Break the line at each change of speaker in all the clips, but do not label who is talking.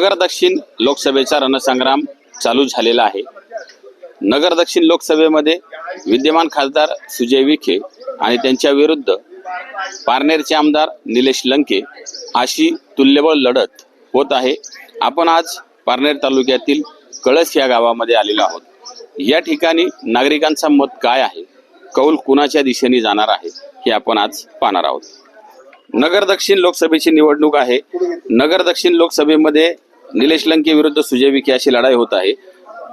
नगर दक्षिण लोकसभेचा रणसंग्राम चालू झालेला आहे. नगर दक्षिण लोकसभेमध्ये विद्यमान खासदार सुजय विखे आणि त्यांच्या विरुद्ध पारनेरचे आमदार निलेश लंके अशी तुल्यबळ लढत होत आहे. आपण आज पारनेर तालुक्यातील कळस या गावामध्ये आलेलो आहोत. या ठिकाणी नागरिकांचा मत काय आहे? कौल कुणाच्या दिशेने जाणार आहे? हे आपण आज पाहणार आहोत. नगर दक्षिण लोकसभेची निवडणूक आहे. नगर दक्षिण लोकसभेमध्ये निलेश लंके विरुद्ध सुजय विखे अशी लढाई होत आहे.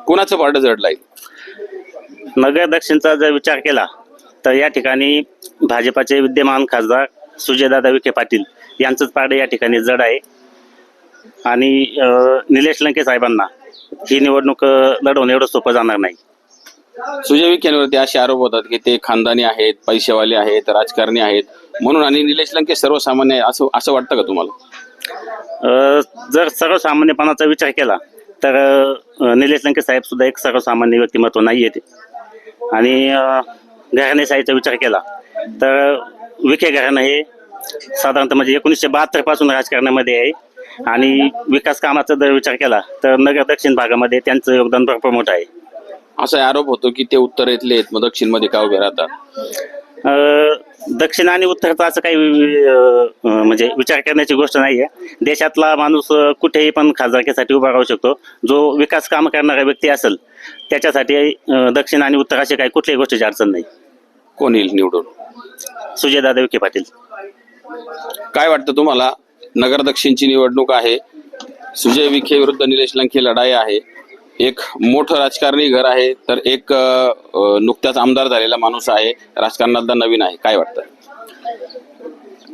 कुणाचं पारडं जडलं आहे
नगर दक्षिणचा जर विचार केला तर या ठिकाणी भाजपाचे विद्यमान खासदार सुजयदादा विखे पाटील यांचंच पारडं या ठिकाणी जड आहे. आणि निलेश लंके साहेबांना ही निवडणूक लढवणं एवढं सोपं जाणार नाही.
सुजय विखेंवरती असे आरोप होतात की ते खानदानी आहेत पैसेवाले आहेत राजकारणी आहेत. म्हणून आणि निलेश लंके सर्वसामान्य आहे असं असं वाटतं का तुम्हाला?
जर सर्वसामान्यपणाचा विचार केला तर निलेश लंके साहेब सुद्धा एक सर्वसामान्य व्यक्तिमत्व नाही येते आणि घराणेशाहीचा विचार केला तर विखे घराणं हे साधारणतः म्हणजे एकोणीसशे बहात्तरपासून राजकारणामध्ये आहे. आणि विकास कामाचा जर विचार केला तर नगर दक्षिण भागामध्ये त्यांचं योगदान भरपूर मोठं आहे.
असा आरोप होतो की ते उत्तरेतले आहेत मग दक्षिणमध्ये का उभे राहतात?
दक्षिण आणि उत्तरचा असं काही म्हणजे विचार करण्याची गोष्ट नाही आहे देशातला माणूस कुठेही पण खासदारकीसाठी उभा राहू शकतो. जो विकास काम करणारा व्यक्ती असेल त्याच्यासाठी दक्षिण आणि उत्तर अशी काही कुठल्याही गोष्टीची अडचण नाही.
कोण येईल निवडून?
सुजयदादा विखे पाटील.
काय वाटतं तुम्हाला? नगर दक्षिणची निवडणूक आहे. सुजय विखे विरुद्ध निलेश लंके लढाई आहे. एक मोठं राजकारणी घर आहे तर एक नुकत्याच आमदार झालेला माणूस आहे राजकारणातला नवीन आहे. काय वाटतं?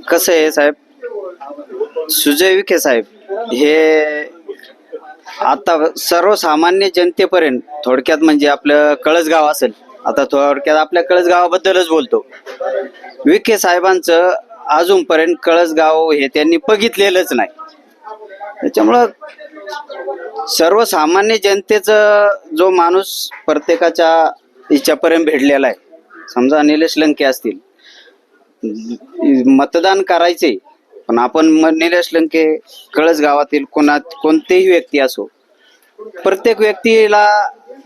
कसं आहे साहेब? सुजय विखे साहेब हे आता सर्वसामान्य जनतेपर्यंत थोडक्यात म्हणजे आपलं कळसगाव असेल आता थोडक्यात आपल्या कळसगावाबद्दलच बोलतो. विखे साहेबांचं अजूनपर्यंत कळसगाव हे त्यांनी बघितलेलंच नाही. त्याच्यामुळं सर्वसामान्य जनतेचं जो माणूस प्रत्येकाच्या इच्छापर्यंत भेटलेला आहे समजा निलेश लंके असतील मतदान करायचे पण आपण म- निलेश लंके कळस गावातील कोणात कोणतेही व्यक्ती असो प्रत्येक व्यक्तीला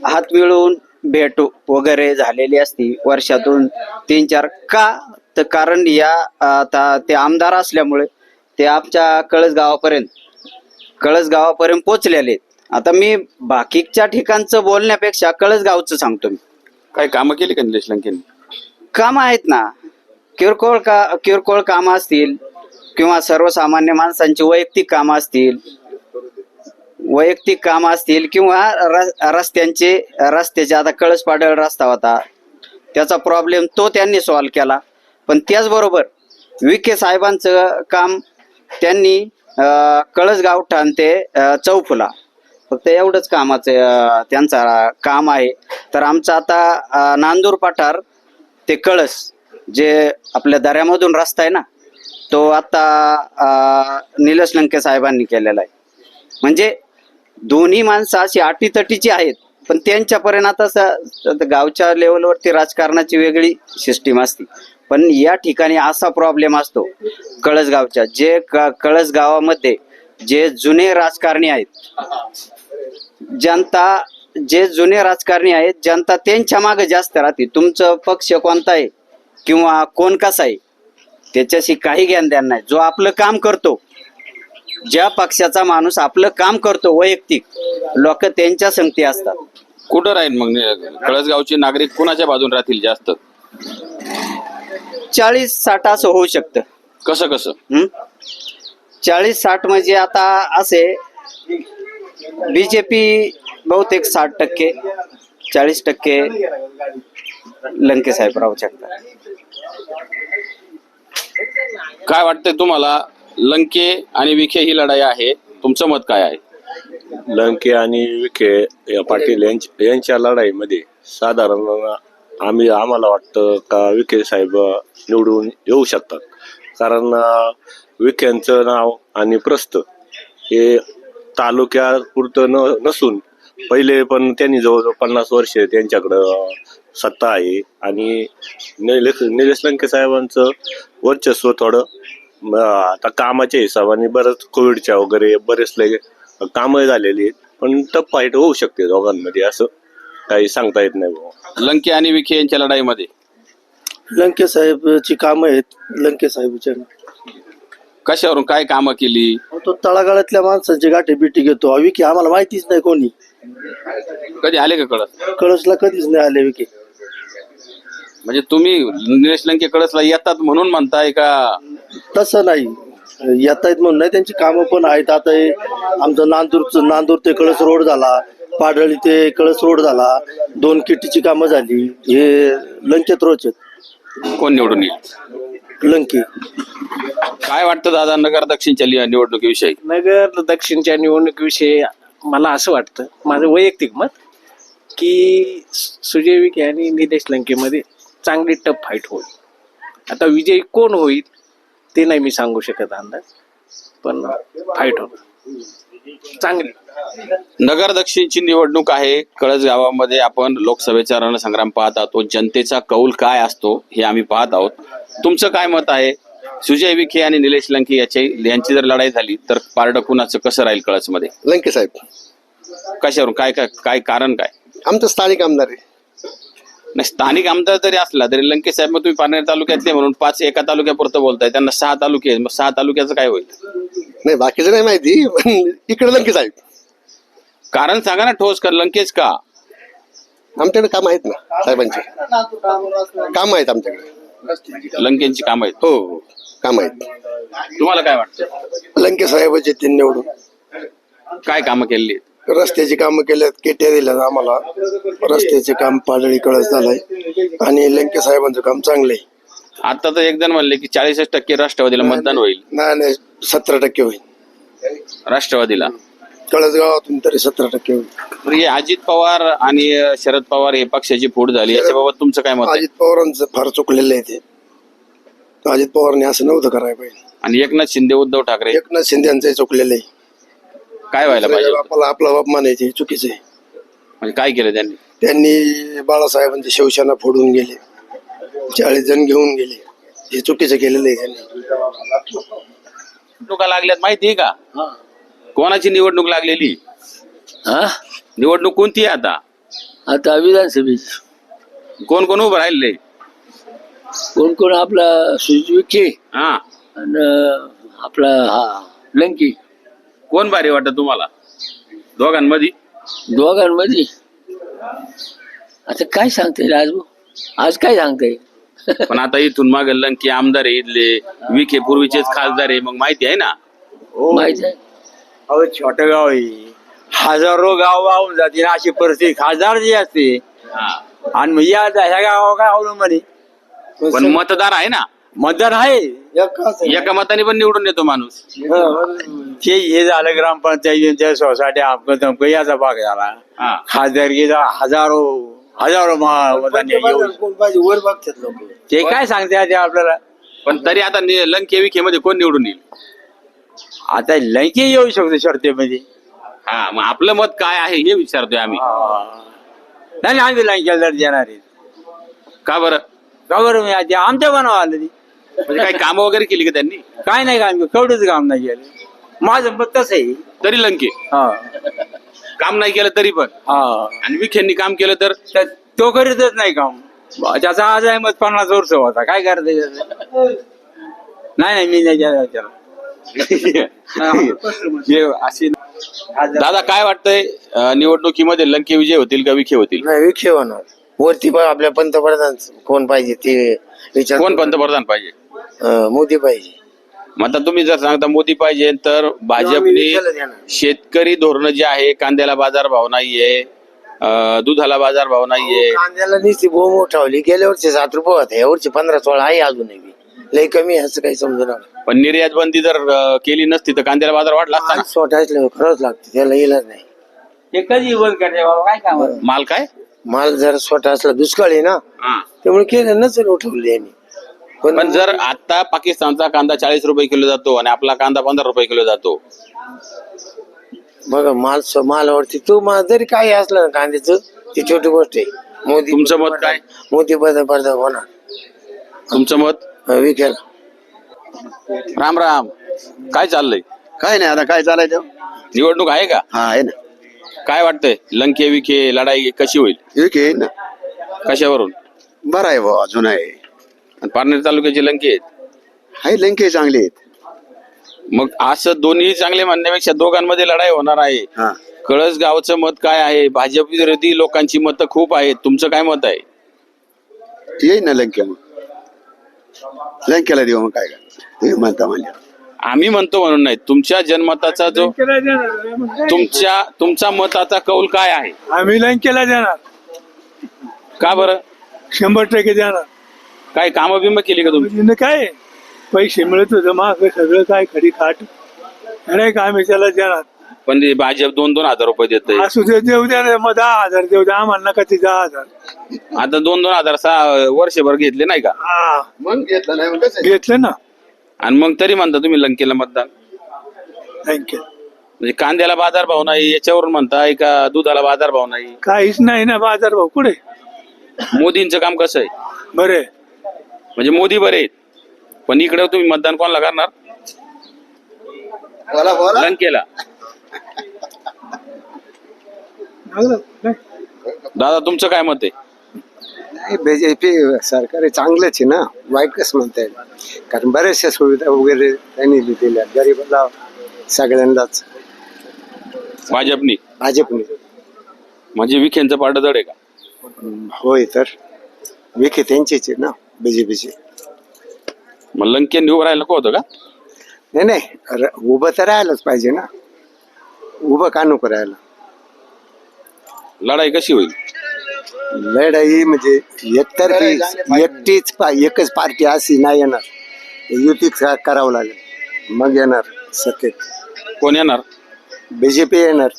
हात मिळवून भेट वगैरे झालेली असती वर्षातून तीन चार का? तर कारण या आता ते आमदार असल्यामुळे ते आमच्या कळस गावापर्यंत कळस गावापर्यंत पोचलेले आहेत. आता मी बाकीच्या ठिकाणचं बोलण्यापेक्षा कळस गावचं सांगतो मी.
काय कामं केली का निलेश लंकेने?
कामं आहेत ना. किरकोळ का किरकोळ कामं असतील किंवा सर्वसामान्य माणसांची वैयक्तिक कामं असतील वैयक्तिक कामं असतील किंवा रस्त्यांचे रस्त्याचे आता कळसपाडळ रस्ता होता. त्याचा प्रॉब्लेम तो त्यांनी सॉल्व केला. पण त्याचबरोबर विखे साहेबांचं काम त्यांनी कळसगाव ठाणते ते चौफुला. फक्त एवढंच कामाचं त्यांचा काम आहे. तर आमचं आता नांदूर पठार ते कळस जे आपल्या दऱ्यामधून रस्ता आहे ना तो आता निलेश लंके साहेबांनी केलेला आहे. म्हणजे दोन्ही माणसं अशी अटीतटीची आहेत पण त्यांच्यापर्यंत आता गावच्या लेवलवरती राजकारणाची वेगळी सिस्टीम असते. पण या ठिकाणी असा प्रॉब्लेम असतो कळसगावच्या जे कळसगावामध्ये जे जुने राजकारणी आहेत जनता जे जुने राजकारणी आहेत जनता त्यांच्या मागे जास्त राहते. तुमचं पक्ष कोणता आहे किंवा कोण कसा आहे त्याच्याशी काही ज्ञान द्यान नाही. जो आपलं काम करतो ज्या पक्षाचा माणूस आपलं काम करतो वैयक्तिक लोक त्यांच्या संगती असतात.
कुठं राहील मग कळसगावचे नागरिक कुणाच्या बाजून राहतील जास्त?
चाळीस साठ असं होऊ शकतं.
कसं कसं?
हं? चाळीस साठ म्हणजे आता असे बीजेपी बहुतेक साठ टक्के चाळीस टक्के लंके साहेब राहू शकतात.
काय वाटतंय तुम्हाला लंके आणि विखे ही लढाई आहे? तुमचं मत काय आहे?
लंके आणि विखे या पाटील यांच्या यांच्या लढाईमध्ये साधारण आम्ही आम्हाला वाटतं का विखे साहेब निवडून येऊ शकतात. कारण विखेंचं नाव आणि प्रस्त हे तालुक्यापुरतं न नसून पहिले पण त्यांनी जवळजवळ पन्नास वर्ष त्यांच्याकडं सत्ता आहे. आणि निलेश निलेश लंके साहेबांचं वर्चस्व थोडं आता कामाच्या हिशोबाने बरंच कोविडच्या वगैरे बरेच लय कामं झालेली आहेत. पण टफ फाईट होऊ शकते दोघांमध्ये असं. काही सांगता येत नाही बुवा.
लंके आणि विखे यांच्या लढाईमध्ये?
लंके साहेबची कामं आहेत लंके साहेबच्या
कशावरून काय कामं केली?
तो तळागाळातल्या माणसांची गाठी बिटी घेतो. हा विकी आम्हाला माहितीच नाही कोणी.
कधी आले का कळत
कळसला कधीच नाही आले विकी
म्हणजे तुम्ही निलेश लंके कळसला येतात म्हणून म्हणताय का?
तसं नाही. येत आहेत म्हणून नाही त्यांची कामं पण आहेत. आता हे आमचं नांदूरचं नांदूर ते कळस रोड झाला. पाडळी ते कळस रोड झाला दोन किटीची कामं झाली हे लंकेत रोज
कोण निवडून येईल?
लंके.
काय वाटतं दादा नगर दक्षिणच्या लि- निवडणुकीविषयी?
नगर दक्षिणच्या निवडणुकीविषयी मला असं वाटतं माझं वैयक्तिक मत की सुजय विखे आणि निलेश लंकेमध्ये चांगली टफ फाईट होईल. आता विजयी कोण होईल ते नाही मी सांगू शकत अंदाज पण फाईट होणार. चांगली.
नगर दक्षिणची निवडणूक आहे. कळस गावामध्ये आपण लोकसभेचा रणसंग्राम पाहत आहोत. जनतेचा कौल काय असतो हे आम्ही पाहत आहोत. तुमचं काय मत आहे? सुजय विखे आणि निलेश लंके याची यांची जर लढाई झाली तर पारडं कुणाचं कसं राहील कळसमध्ये?
लंके साहेब.
कशावरून? काय काय काय कारण काय?
आमचं स्थानिक आमदार आहे.
नाही स्थानिक आमदार जरी असला तरी लंके साहेब मग तुम्ही पारनेर तालुक्यातले म्हणून पाच एका तालुक्यापुरतं बोलताय. त्यांना सहा तालुके आहेत. मग सहा तालुक्याचं काय होईल?
नाही बाकीचं नाही माहिती. पण इकडे लंके साहेब
कारण सांगा ना ठोस कर लंकेच का?
आमच्याकडे काम आहेत ना साहेबांचे. काम आहेत आमच्याकडे.
लंकेंची काम आहेत.
हो हो काम आहेत.
तुम्हाला काय वाटतं?
लंके साहेबाचे तीन निवडून.
काय कामं केलेली आहेत?
रस्त्याची कामं केल्यात केट्या दिल्यात आम्हाला. रस्त्याचे काम पाडळी कळस झालंय. आणि लंके साहेबांचं काम चांगलं आहे
आता तर एक जण म्हणले की चाळीसच टक्के राष्ट्रवादीला मतदान होईल.
नाही नाही सतरा टक्के होईल.
राष्ट्रवादीला?
कळस गावातून तरी सतरा टक्के होईल.
तर हे अजित पवार आणि अं, शरद पवार हे पक्षाची फूट झाली. याच्याबाबत तुमचं काय मत आहे?
अजित पवारांचं फार चुकलेलं आहे ते. अजित पवारांनी असं नव्हतं करायला पाहिजे.
आणि एकनाथ शिंदे उद्धव ठाकरे?
एकनाथ शिंदे यांचं चुकलेलं आहे.
काय व्हायला पाहिजे? होतं?
आपला आपला बाप मानायचे चुकीचं आहे.
म्हणजे काय केलं त्यांनी?
त्यांनी बाळासाहेबांची शिवसेना फोडून गेले. चाळीस जण घेऊन गेले. हे चुकीचं केलेलं आहे त्यांनी.
निवडणुका लागल्यात माहिती आहे का कोणाची निवडणूक लागलेली?
हा?
निवडणूक कोणती आहे आता?
आता विधानसभेत
कोण कोण उभं राहिले?
कोण कोण आपला विखे
हा.
आणि आपला हा लंकी.
कोण भारी वाटत तुम्हाला? दोघांमध्ये?
दोघांमध्ये? आता काय सांगता येईल आज? आज काय सांगता येईल?
पण आता इथून माग लंकी आमदार आहे इथले विखे पूर्वीचेच खासदार आहे मग माहिती आहे ना?
माहीत आहे.
अहो छोटं गाव आहे. हजारो गाव वाहून जाते ना अशी परिस्थिती. खासदार जी असते
हा.
आणि मग या ह्या गावा काय अवलंबन
पण मतदार आहे ना?
मतदान आहे.
एका मताने पण निवडून येतो माणूस.
ते हे झालं ग्रामपंचायतीच्या सोसायटी तमकं याचा भाग झाला.
हा.
खासदारकीचा हजारो हजारो मा- मतदान येऊ.
कोण पाहिजे? वर बघतात लोक.
ते काय सांगते ते आपल्याला?
पण तरी आता नि- लंके विखे मध्ये कोण निवडून येईल?
आता लंके येऊ शकतो शर्तेमध्ये.
हा मग आपलं मत काय आहे हे विचारतोय आम्ही.
नाही नाही, आम्ही लंकेला जर देणार आहे.
का बरं?
का बरं मी आधी आमच्या बनावं आलं ती.
म्हणजे काही कामं वगैरे केली का त्यांनी?
काय नाही काम कवडच काम नाही केलं. माझं मत तसं आहे.
तरी लंके.
हा.
काम नाही केलं तरी पण.
हा.
आणि विखेंनी काम केलं तर?
तर तो करीतच नाही काम. त्याचा आज आहे मत पन्नास वर्ष होता. काय करता? नाही नाही मी नाही त्याला. विचारलं.
हे अशी दादा काय वाटतंय अं, निवडणुकीमध्ये लंके विजय होतील का विखे होतील?
नाही विखे होणार. वरती पण आपल्या पंतप्रधान कोण पाहिजे ते विचार
कोण पंतप्रधान पाहिजे?
अं, मोदी पाहिजे.
मग आता तुम्ही जर सांगता मोदी पाहिजे तर भाजपने. शेतकरी धोरण जे आहे कांद्याला बाजार भाव नाहीये अं, दुधाला बाजार भाव नाहीये.
कांद्याला नुसती बोंब उठावली गेल्या वर्षी सात रुपये होते या वर्षी पंधरा सोळा आहे अजूनही लय कमी आहे, असं काही समजून
पण निर्यात बंदी जर अं, केली नसती तर कांद्याला बाजार वाढला असता ना?
खरंच लागते त्याला इलाज नाही.
ते कधी बंद करते बाबा काय काम?
माल काय?
माल जर स्वतः असला दुष्काळ आहे ना. त्यामुळे केलं नसेल उठवली यांनी
पण जर आता पाकिस्तानचा कांदा चाळीस रुपये किलो जातो आणि आपला कांदा पंधरा रुपये किलो जातो.
बघा माल स्व- मालावरती तो माल जरी काही असलं ना कांद्याचं ती छोटी गोष्ट आहे. मोदी
तुमचं मत काय?
मोदी पंतप्रधान होणार
तुमचं मत?
अं, विखेला.
राम राम. काय चाललंय?
काय नाही आता काय चालायचं
निवडणूक आहे का?
हा आहे ना.
काय वाटतंय? लंके विखे लढाई कशी होईल?
विखे आहे ना.
कशावरून?
बरं आहे भाऊ अजून आहे.
आणि पारनेर तालुक्याचे लंके आहेत.
आहे लंके चांगले आहेत.
मग असं दोन्ही चांगले म्हणण्यापेक्षा दोघांमध्ये लढाई होणार आहे.
हा.
कळस गावचं मत काय आहे? भाजप विरोधी लोकांची मतं खूप आहेत. तुमचं काय मत आहे?
येईल ना लंके मग. लंकेला देऊ मग काय? म्हणता म्हणजे
आम्ही म्हणतो म्हणून नाही. तुमच्या जनमताचा जो तुमच्या तुमचा मताचा कौल काय आहे?
आम्ही लंकेला देणार.
का बरं?
शंभर टक्के देणार.
काय कामं बिमं केली का तुम्ही?
काय? पैसे मिळत होतं माग सगळं काय खडी खाट. नाही का आम्ही त्याला देणार
पण ते भाजप दोन दोन हजार रुपये देत
असू दे देऊ द्या मग दहा हजार देऊ द्या आम्हाला नका ते दहा हजार.
आता दोन दोन हजार सहा वर्षभर घेतले नाही का?
हा.
मग घेतलं नाही मग कसं?
घेतलं ना.
आणि मग तरी म्हणता तुम्ही लंकेला मतदान.
थँक्यू
म्हणजे कांद्याला बाजार भाव नाही याच्यावरून म्हणताय का दुधाला बाजार भाव नाही?
काहीच नाही ना बाजार भाऊ कुठे?
मोदींचं काम कसं आहे?
बरे.
म्हणजे मोदी बरे आहेत. पण इकडे तुम्ही मतदान कोणाला करणार? लंकेला. दादा तुमचं काय मत आहे?
बीजेपी सरकार चांगलंच आहे ना. वाईट कसं म्हणता येईल. कारण बऱ्याचशा सुविधा वगैरे त्यांनी दिल्या गरीबाला सगळ्यांनाच.
भाजपनी?
भाजपने.
म्हणजे विखेंचं पाठ जड आहे का?
होय तर. विखे त्यांचेच आहे ना. बीजेपीचे
मग लंकेन उभं राहायला नको होतं का?
नाही नाही. र- उभं तर राहायलाच पाहिजे ना. उभं का नको राहायला?
लढाई कशी होईल?
लढाई म्हणजे एकतर्फी एकटीच पा एकच पार्टी अशी नाही येणार. युती करावं लागेल? मग येणार सत्तेत.
कोण येणार?
बीजेपी येणार.